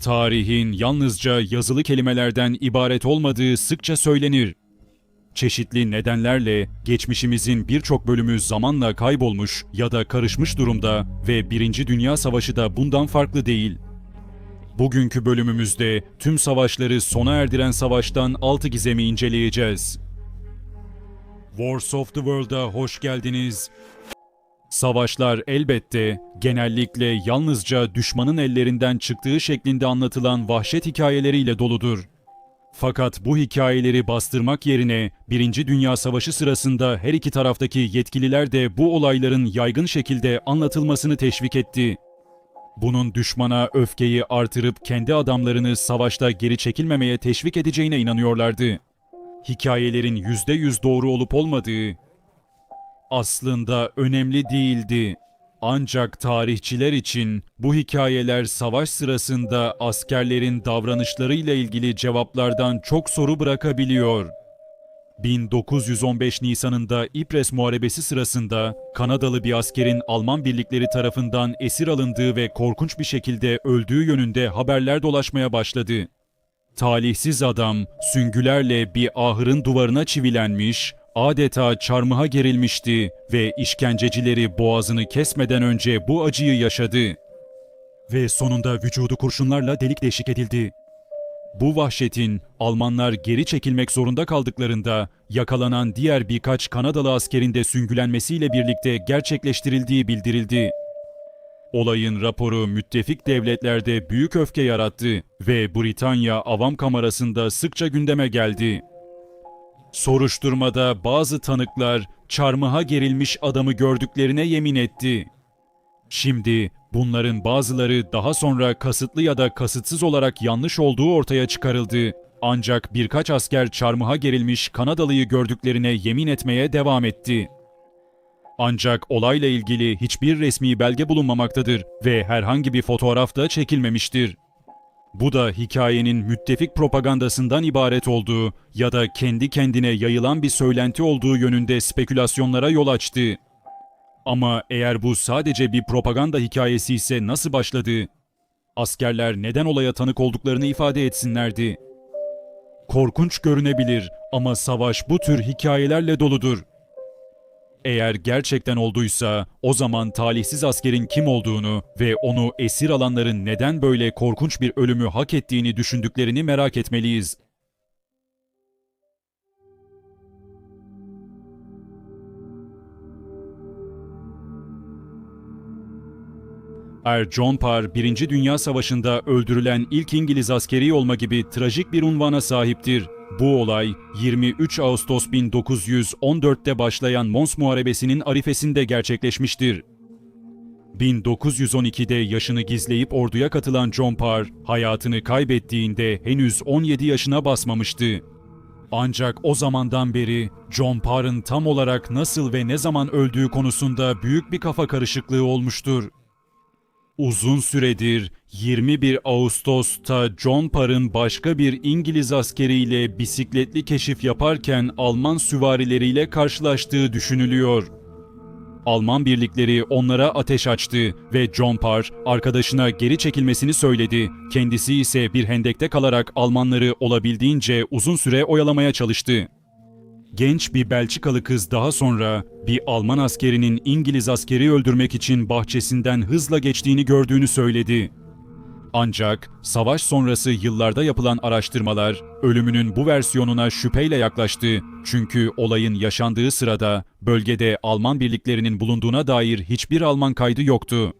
Tarihin yalnızca yazılı kelimelerden ibaret olmadığı sıkça söylenir. Çeşitli nedenlerle geçmişimizin birçok bölümü zamanla kaybolmuş ya da karışmış durumda ve Birinci Dünya Savaşı da bundan farklı değil. Bugünkü bölümümüzde tüm savaşları sona erdiren savaştan 6 gizemi inceleyeceğiz. Wars of the World'a hoş geldiniz. Savaşlar elbette genellikle yalnızca düşmanın ellerinden çıktığı şeklinde anlatılan vahşet hikayeleriyle doludur. Fakat bu hikayeleri bastırmak yerine Birinci Dünya Savaşı sırasında her iki taraftaki yetkililer de bu olayların yaygın şekilde anlatılmasını teşvik etti. Bunun düşmana öfkeyi artırıp kendi adamlarını savaşta geri çekilmemeye teşvik edeceğine inanıyorlardı. Hikayelerin yüzde yüz doğru olup olmadığı aslında önemli değildi. Ancak tarihçiler için bu hikayeler savaş sırasında askerlerin davranışlarıyla ilgili cevaplardan çok soru bırakabiliyor. 1915 Nisan'ında İpres Muharebesi sırasında Kanadalı bir askerin Alman birlikleri tarafından esir alındığı ve korkunç bir şekilde öldüğü yönünde haberler dolaşmaya başladı. Talihsiz adam süngülerle bir ahırın duvarına çivilenmiş, adeta çarmıha gerilmişti ve işkencecileri boğazını kesmeden önce bu acıyı yaşadı. Ve sonunda vücudu kurşunlarla delik deşik edildi. Bu vahşetin Almanlar geri çekilmek zorunda kaldıklarında yakalanan diğer birkaç Kanadalı askerin de süngülenmesiyle birlikte gerçekleştirildiği bildirildi. Olayın raporu müttefik devletlerde büyük öfke yarattı ve Britanya Avam Kamerası'nda sıkça gündeme geldi. Soruşturmada bazı tanıklar çarmıha gerilmiş adamı gördüklerine yemin etti. Şimdi bunların bazıları daha sonra kasıtlı ya da kasıtsız olarak yanlış olduğu ortaya çıkarıldı. Ancak birkaç asker çarmıha gerilmiş Kanadalıyı gördüklerine yemin etmeye devam etti. Ancak olayla ilgili hiçbir resmi belge bulunmamaktadır ve herhangi bir fotoğraf da çekilmemiştir. Bu da hikayenin müttefik propagandasından ibaret olduğu ya da kendi kendine yayılan bir söylenti olduğu yönünde spekülasyonlara yol açtı. Ama eğer bu sadece bir propaganda hikayesi ise nasıl başladı? Askerler neden olaya tanık olduklarını ifade etsinlerdi. Korkunç görünebilir ama savaş bu tür hikayelerle doludur. Eğer gerçekten olduysa o zaman talihsiz askerin kim olduğunu ve onu esir alanların neden böyle korkunç bir ölümü hak ettiğini düşündüklerini merak etmeliyiz. Er John Parr, 1. Dünya Savaşı'nda öldürülen ilk İngiliz askeri olma gibi trajik bir unvana sahiptir. Bu olay 23 Ağustos 1914'te başlayan Mons Muharebesi'nin arifesinde gerçekleşmiştir. 1912'de yaşını gizleyip orduya katılan John Parr, hayatını kaybettiğinde henüz 17 yaşına basmamıştı. Ancak o zamandan beri John Parr'ın tam olarak nasıl ve ne zaman öldüğü konusunda büyük bir kafa karışıklığı olmuştur. Uzun süredir 21 Ağustos'ta John Parr'ın başka bir İngiliz askeriyle bisikletli keşif yaparken Alman süvarileriyle karşılaştığı düşünülüyor. Alman birlikleri onlara ateş açtı ve John Parr arkadaşına geri çekilmesini söyledi. Kendisi ise bir hendekte kalarak Almanları olabildiğince uzun süre oyalamaya çalıştı. Genç bir Belçikalı kız daha sonra bir Alman askerinin İngiliz askeri öldürmek için bahçesinden hızla geçtiğini gördüğünü söyledi. Ancak savaş sonrası yıllarda yapılan araştırmalar ölümünün bu versiyonuna şüpheyle yaklaştı. Çünkü olayın yaşandığı sırada bölgede Alman birliklerinin bulunduğuna dair hiçbir Alman kaydı yoktu.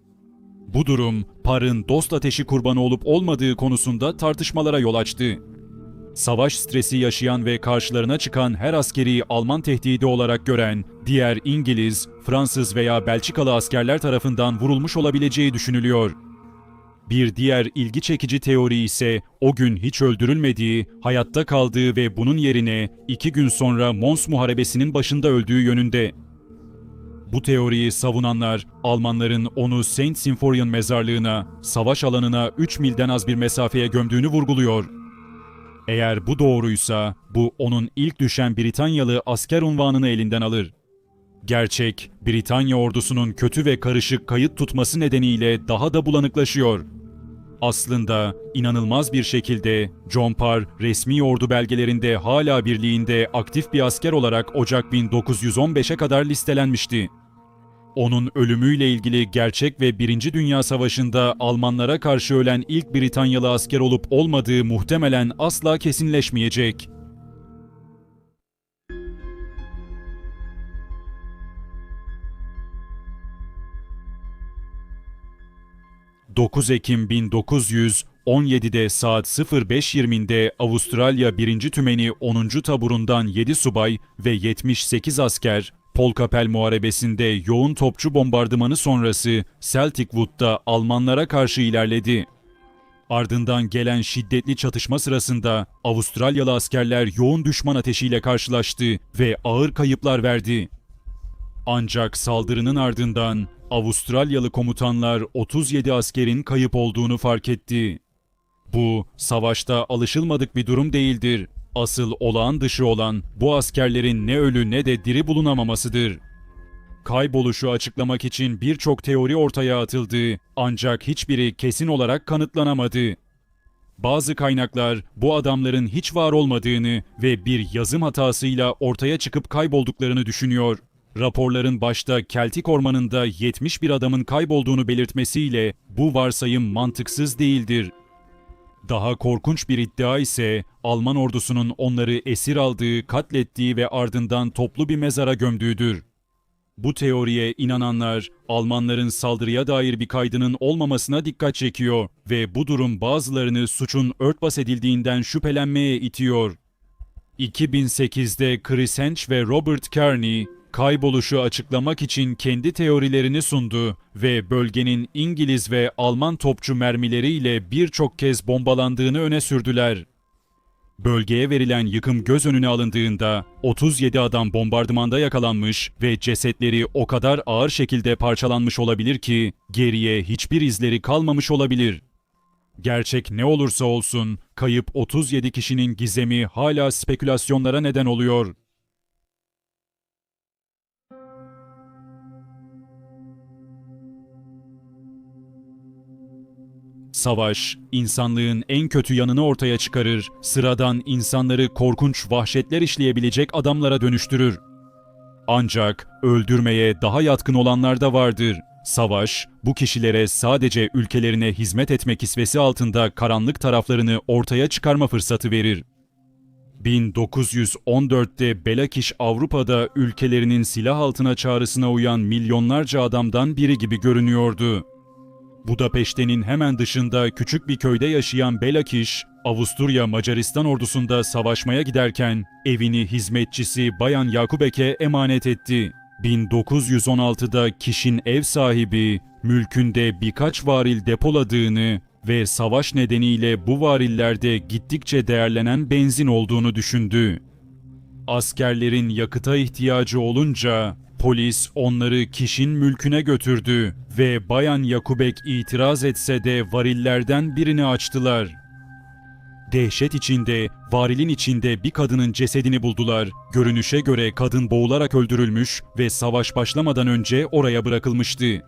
Bu durum Par'ın dost ateşi kurbanı olup olmadığı konusunda tartışmalara yol açtı. Savaş stresi yaşayan ve karşılarına çıkan her askeri Alman tehdidi olarak gören diğer İngiliz, Fransız veya Belçikalı askerler tarafından vurulmuş olabileceği düşünülüyor. Bir diğer ilgi çekici teori ise o gün hiç öldürülmediği, hayatta kaldığı ve bunun yerine iki gün sonra Mons Muharebesi'nin başında öldüğü yönünde. Bu teoriyi savunanlar Almanların onu Saint Symphorian mezarlığına, savaş alanına 3 milden az bir mesafeye gömdüğünü vurguluyor. Eğer bu doğruysa bu onun ilk düşen Britanyalı asker unvanını elinden alır. Gerçek, Britanya ordusunun kötü ve karışık kayıt tutması nedeniyle daha da bulanıklaşıyor. Aslında inanılmaz bir şekilde John Parr resmi ordu belgelerinde hala birliğinde aktif bir asker olarak Ocak 1915'e kadar listelenmişti. Onun ölümüyle ilgili gerçek ve 1. Dünya Savaşı'nda Almanlara karşı ölen ilk Britanyalı asker olup olmadığı muhtemelen asla kesinleşmeyecek. ...9 Ekim 1917'de saat 05.20'de Avustralya 1. Tümeni 10. Taburundan 7 subay ve 78 asker Polkapel Muharebesi'nde yoğun topçu bombardımanı sonrası Celtic Wood'da Almanlara karşı ilerledi. Ardından gelen şiddetli çatışma sırasında Avustralyalı askerler yoğun düşman ateşiyle karşılaştı ve ağır kayıplar verdi. Ancak saldırının ardından Avustralyalı komutanlar 37 askerin kayıp olduğunu fark etti. Bu savaşta alışılmadık bir durum değildir. Asıl olağan dışı olan bu askerlerin ne ölü ne de diri bulunamamasıdır. Kayboluşu açıklamak için birçok teori ortaya atıldı ancak hiçbiri kesin olarak kanıtlanamadı. Bazı kaynaklar bu adamların hiç var olmadığını ve bir yazım hatasıyla ortaya çıkıp kaybolduklarını düşünüyor. Raporların başta Keltik Ormanı'nda 71 adamın kaybolduğunu belirtmesiyle bu varsayım mantıksız değildir. Daha korkunç bir iddia ise Alman ordusunun onları esir aldığı, katlettiği ve ardından toplu bir mezara gömdüğüdür. Bu teoriye inananlar Almanların saldırıya dair bir kaydının olmamasına dikkat çekiyor ve bu durum bazılarını suçun örtbas edildiğinden şüphelenmeye itiyor. 2008'de Chris Hench ve Robert Kearney kayboluşu açıklamak için kendi teorilerini sundu ve bölgenin İngiliz ve Alman topçu mermileriyle birçok kez bombalandığını öne sürdüler. Bölgeye verilen yıkım göz önüne alındığında 37 adam bombardımanda yakalanmış ve cesetleri o kadar ağır şekilde parçalanmış olabilir ki geriye hiçbir izleri kalmamış olabilir. Gerçek ne olursa olsun kayıp 37 kişinin gizemi hala spekülasyonlara neden oluyor. Savaş, insanlığın en kötü yanını ortaya çıkarır, sıradan insanları korkunç vahşetler işleyebilecek adamlara dönüştürür. Ancak öldürmeye daha yatkın olanlar da vardır. Savaş, bu kişilere sadece ülkelerine hizmet etme kisvesi altında karanlık taraflarını ortaya çıkarma fırsatı verir. 1914'te Belakiş Avrupa'da ülkelerinin silah altına çağrısına uyan milyonlarca adamdan biri gibi görünüyordu. Budapeşte'nin hemen dışında küçük bir köyde yaşayan Belakiş, Avusturya Macaristan ordusunda savaşmaya giderken evini hizmetçisi Bayan Yakubek'e emanet etti. 1916'da kişinin ev sahibi mülkünde birkaç varil depoladığını ve savaş nedeniyle bu varillerde gittikçe değerlenen benzin olduğunu düşündü. Askerlerin yakıta ihtiyacı olunca polis onları kişinin mülküne götürdü ve Bayan Yakubek itiraz etse de varillerden birini açtılar. Dehşet içinde, varilin içinde bir kadının cesedini buldular. Görünüşe göre kadın boğularak öldürülmüş ve savaş başlamadan önce oraya bırakılmıştı.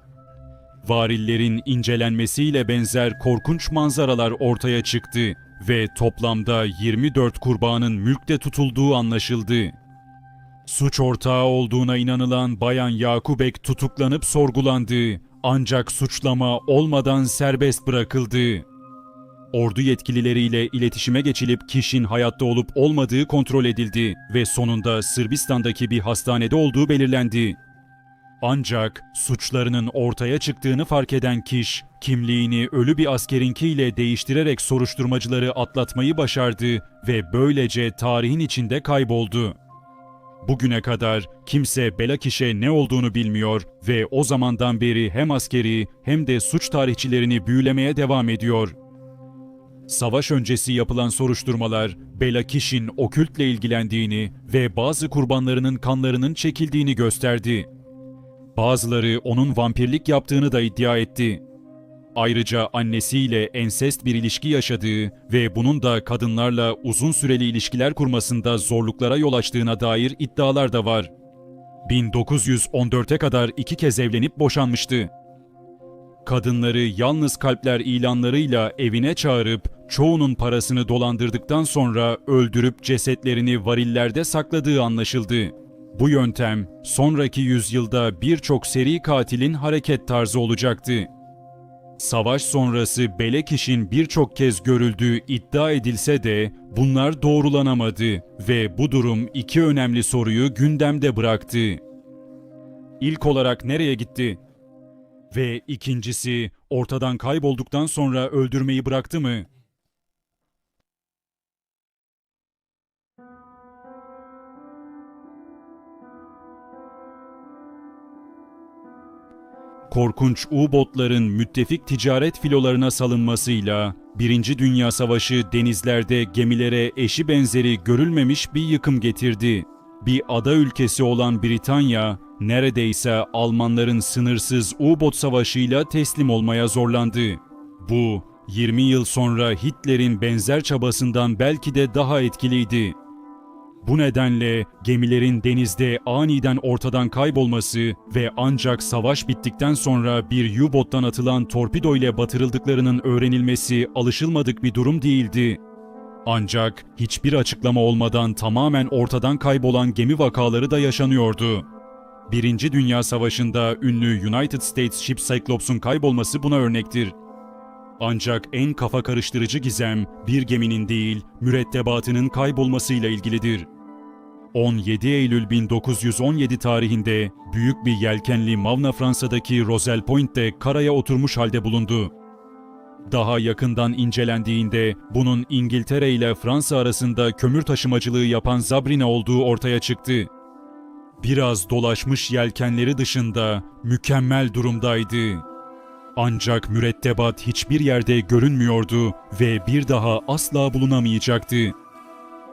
Varillerin incelenmesiyle benzer korkunç manzaralar ortaya çıktı ve toplamda 24 kurbanın mülkte tutulduğu anlaşıldı. Suç ortağı olduğuna inanılan Bayan Yakubek tutuklanıp sorgulandı ancak suçlama olmadan serbest bırakıldı. Ordu yetkilileriyle iletişime geçilip kişinin hayatta olup olmadığı kontrol edildi ve sonunda Sırbistan'daki bir hastanede olduğu belirlendi. Ancak suçlarının ortaya çıktığını fark eden Kiş, kimliğini ölü bir askerinkiyle değiştirerek soruşturmacıları atlatmayı başardı ve böylece tarihin içinde kayboldu. Bugüne kadar kimse Belakiş'e ne olduğunu bilmiyor ve o zamandan beri hem askeri hem de suç tarihçilerini büyülemeye devam ediyor. Savaş öncesi yapılan soruşturmalar Belakiş'in okültle ilgilendiğini ve bazı kurbanlarının kanlarının çekildiğini gösterdi. Bazıları onun vampirlik yaptığını da iddia etti. Ayrıca annesiyle ensest bir ilişki yaşadığı ve bunun da kadınlarla uzun süreli ilişkiler kurmasında zorluklara yol açtığına dair iddialar da var. 1914'e kadar iki kez evlenip boşanmıştı. Kadınları yalnız kalpler ilanlarıyla evine çağırıp çoğunun parasını dolandırdıktan sonra öldürüp cesetlerini varillerde sakladığı anlaşıldı. Bu yöntem sonraki yüzyılda birçok seri katilin hareket tarzı olacaktı. Savaş sonrası Belekiş'in birçok kez görüldüğü iddia edilse de bunlar doğrulanamadı ve bu durum iki önemli soruyu gündemde bıraktı. İlk olarak nereye gitti? Ve ikincisi ortadan kaybolduktan sonra öldürmeyi bıraktı mı? Korkunç U-botların müttefik ticaret filolarına salınmasıyla Birinci Dünya Savaşı denizlerde gemilere eşi benzeri görülmemiş bir yıkım getirdi. Bir ada ülkesi olan Britanya neredeyse Almanların sınırsız U-bot savaşıyla teslim olmaya zorlandı. Bu 20 yıl sonra Hitler'in benzer çabasından belki de daha etkiliydi. Bu nedenle gemilerin denizde aniden ortadan kaybolması ve ancak savaş bittikten sonra bir U-bottan atılan torpido ile batırıldıklarının öğrenilmesi alışılmadık bir durum değildi. Ancak hiçbir açıklama olmadan tamamen ortadan kaybolan gemi vakaları da yaşanıyordu. Birinci Dünya Savaşı'nda ünlü United States Ship Cyclops'un kaybolması buna örnektir. Ancak en kafa karıştırıcı gizem bir geminin değil, mürettebatının kaybolmasıyla ilgilidir. 17 Eylül 1917 tarihinde büyük bir yelkenli Mavna Fransa'daki Roselle Point'te karaya oturmuş halde bulundu. Daha yakından incelendiğinde bunun İngiltere ile Fransa arasında kömür taşımacılığı yapan Zabrina olduğu ortaya çıktı. Biraz dolaşmış yelkenleri dışında mükemmel durumdaydı. Ancak mürettebat hiçbir yerde görünmüyordu ve bir daha asla bulunamayacaktı.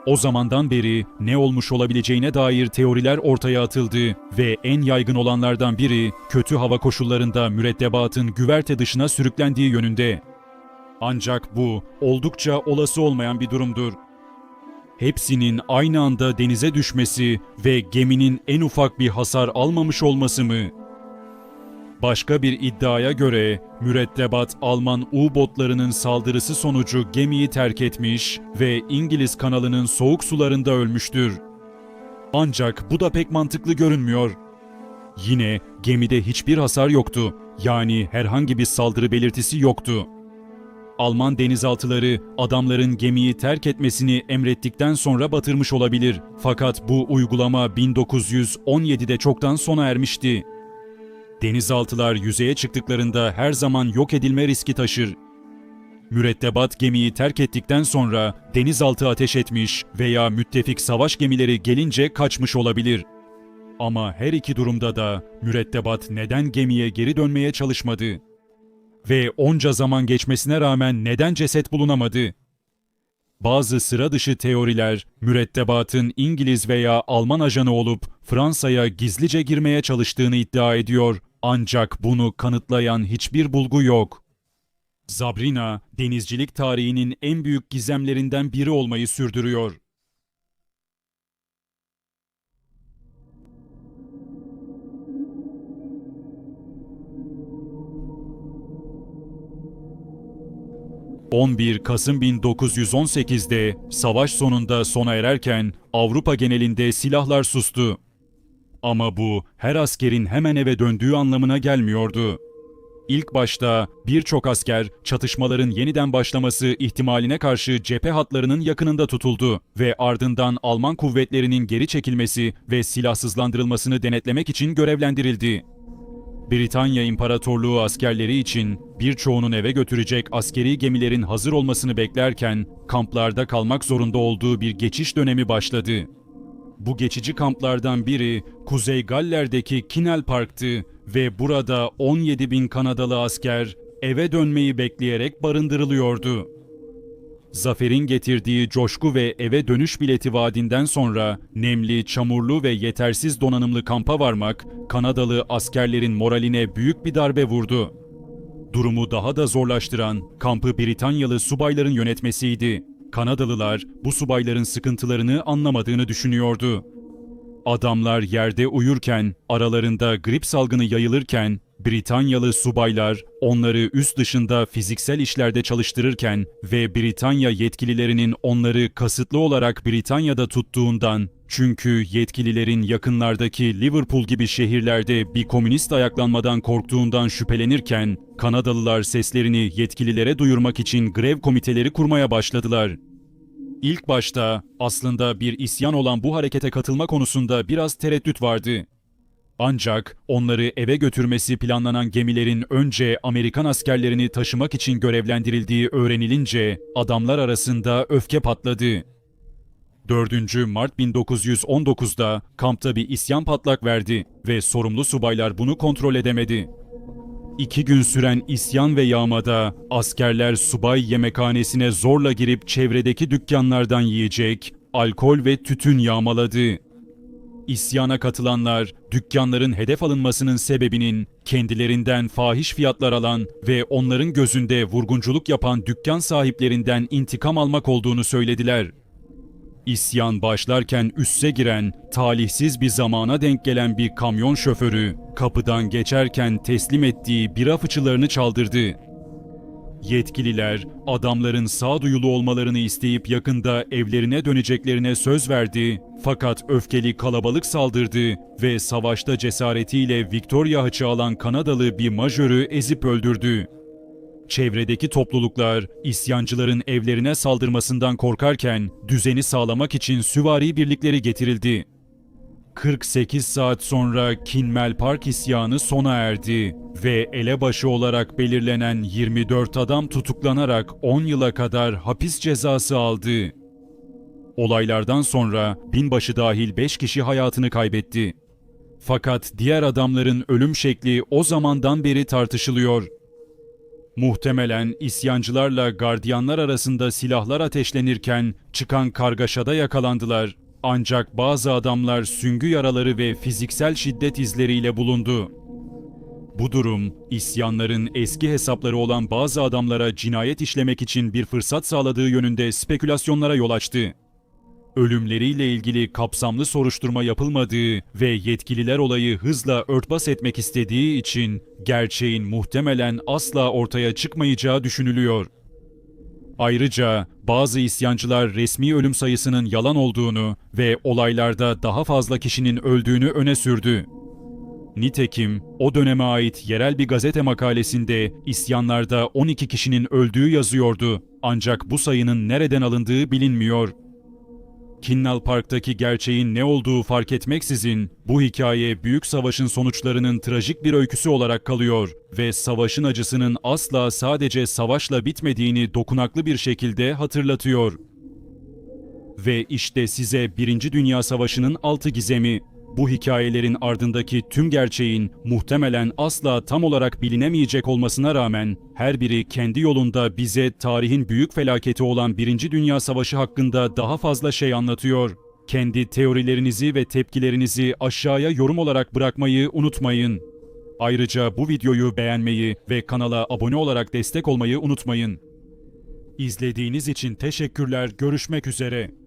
O zamandan beri ne olmuş olabileceğine dair teoriler ortaya atıldı ve en yaygın olanlardan biri kötü hava koşullarında mürettebatın güverte dışına sürüklendiği yönünde. Ancak bu oldukça olası olmayan bir durumdur. Hepsinin aynı anda denize düşmesi ve geminin en ufak bir hasar almamış olması mı? Başka bir iddiaya göre mürettebat Alman U-botlarının saldırısı sonucu gemiyi terk etmiş ve İngiliz kanalının soğuk sularında ölmüştür. Ancak bu da pek mantıklı görünmüyor. Yine gemide hiçbir hasar yoktu. Yani herhangi bir saldırı belirtisi yoktu. Alman denizaltıları adamların gemiyi terk etmesini emrettikten sonra batırmış olabilir. Fakat bu uygulama 1917'de çoktan sona ermişti. Denizaltılar yüzeye çıktıklarında her zaman yok edilme riski taşır. Mürettebat gemiyi terk ettikten sonra denizaltı ateş etmiş veya müttefik savaş gemileri gelince kaçmış olabilir. Ama her iki durumda da mürettebat neden gemiye geri dönmeye çalışmadı? Ve onca zaman geçmesine rağmen neden ceset bulunamadı? Bazı sıra dışı teoriler mürettebatın İngiliz veya Alman ajanı olup Fransa'ya gizlice girmeye çalıştığını iddia ediyor ancak bunu kanıtlayan hiçbir bulgu yok. Zabrina, denizcilik tarihinin en büyük gizemlerinden biri olmayı sürdürüyor. ...11 Kasım 1918'de savaş sonunda sona ererken Avrupa genelinde silahlar sustu. Ama bu her askerin hemen eve döndüğü anlamına gelmiyordu. İlk başta birçok asker çatışmaların yeniden başlaması ihtimaline karşı cephe hatlarının yakınında tutuldu ve ardından Alman kuvvetlerinin geri çekilmesi ve silahsızlandırılmasını denetlemek için görevlendirildi. Britanya İmparatorluğu askerleri için birçoğunun eve götürecek askeri gemilerin hazır olmasını beklerken kamplarda kalmak zorunda olduğu bir geçiş dönemi başladı. Bu geçici kamplardan biri Kuzey Galler'deki Kinel Park'tı ve burada 17 bin Kanadalı asker eve dönmeyi bekleyerek barındırılıyordu. Zaferin getirdiği coşku ve eve dönüş bileti vaadinden sonra nemli, çamurlu ve yetersiz donanımlı kampa varmak Kanadalı askerlerin moraline büyük bir darbe vurdu. Durumu daha da zorlaştıran kampı Britanyalı subayların yönetmesiydi. Kanadalılar bu subayların sıkıntılarını anlamadığını düşünüyordu. Adamlar yerde uyurken, aralarında grip salgını yayılırken Britanyalı subaylar onları üst dışında fiziksel işlerde çalıştırırken ve Britanya yetkililerinin onları kasıtlı olarak Britanya'da tuttuğundan çünkü yetkililerin yakınlardaki Liverpool gibi şehirlerde bir komünist ayaklanmadan korktuğundan şüphelenirken Kanadalılar seslerini yetkililere duyurmak için grev komiteleri kurmaya başladılar. İlk başta aslında bir isyan olan bu harekete katılma konusunda biraz tereddüt vardı. Ancak onları eve götürmesi planlanan gemilerin önce Amerikan askerlerini taşımak için görevlendirildiği öğrenilince adamlar arasında öfke patladı. 4. Mart 1919'da kampta bir isyan patlak verdi ve sorumlu subaylar bunu kontrol edemedi. İki gün süren isyan ve yağmada askerler subay yemekhanesine zorla girip çevredeki dükkanlardan yiyecek, alkol ve tütün yağmaladı. İsyana katılanlar dükkanların hedef alınmasının sebebinin kendilerinden fahiş fiyatlar alan ve onların gözünde vurgunculuk yapan dükkan sahiplerinden intikam almak olduğunu söylediler. İsyan başlarken üsse giren, talihsiz bir zamana denk gelen bir kamyon şoförü kapıdan geçerken teslim ettiği bira fıçılarını çaldırdı. Yetkililer adamların sağduyulu olmalarını isteyip yakında evlerine döneceklerine söz verdi fakat öfkeli kalabalık saldırdı ve savaşta cesaretiyle Victoria haçı alan Kanadalı bir majörü ezip öldürdü. Çevredeki topluluklar isyancıların evlerine saldırmasından korkarken düzeni sağlamak için süvari birlikleri getirildi. 48 saat sonra Kinmel Park isyanı sona erdi ve elebaşı olarak belirlenen 24 adam tutuklanarak 10 yıla kadar hapis cezası aldı. Olaylardan sonra binbaşı dahil 5 kişi hayatını kaybetti. Fakat diğer adamların ölüm şekli o zamandan beri tartışılıyor. Muhtemelen isyancılarla gardiyanlar arasında silahlar ateşlenirken çıkan kargaşada yakalandılar. Ancak bazı adamlar süngü yaraları ve fiziksel şiddet izleriyle bulundu. Bu durum, isyanların eski hesapları olan bazı adamlara cinayet işlemek için bir fırsat sağladığı yönünde spekülasyonlara yol açtı. Ölümleriyle ilgili kapsamlı soruşturma yapılmadığı ve yetkililer olayı hızla örtbas etmek istediği için gerçeğin muhtemelen asla ortaya çıkmayacağı düşünülüyor. Ayrıca bazı isyancılar resmi ölüm sayısının yalan olduğunu ve olaylarda daha fazla kişinin öldüğünü öne sürdü. Nitekim o döneme ait yerel bir gazete makalesinde isyanlarda 12 kişinin öldüğü yazıyordu. Ancak bu sayının nereden alındığı bilinmiyor. Kinnal Park'taki gerçeğin ne olduğu fark etmeksizin bu hikaye büyük savaşın sonuçlarının trajik bir öyküsü olarak kalıyor ve savaşın acısının asla sadece savaşla bitmediğini dokunaklı bir şekilde hatırlatıyor. Ve işte size Birinci Dünya Savaşı'nın altı gizemi. Bu hikayelerin ardındaki tüm gerçeğin muhtemelen asla tam olarak bilinemeyecek olmasına rağmen her biri kendi yolunda bize tarihin büyük felaketi olan Birinci Dünya Savaşı hakkında daha fazla şey anlatıyor. Kendi teorilerinizi ve tepkilerinizi aşağıya yorum olarak bırakmayı unutmayın. Ayrıca bu videoyu beğenmeyi ve kanala abone olarak destek olmayı unutmayın. İzlediğiniz için teşekkürler. Görüşmek üzere.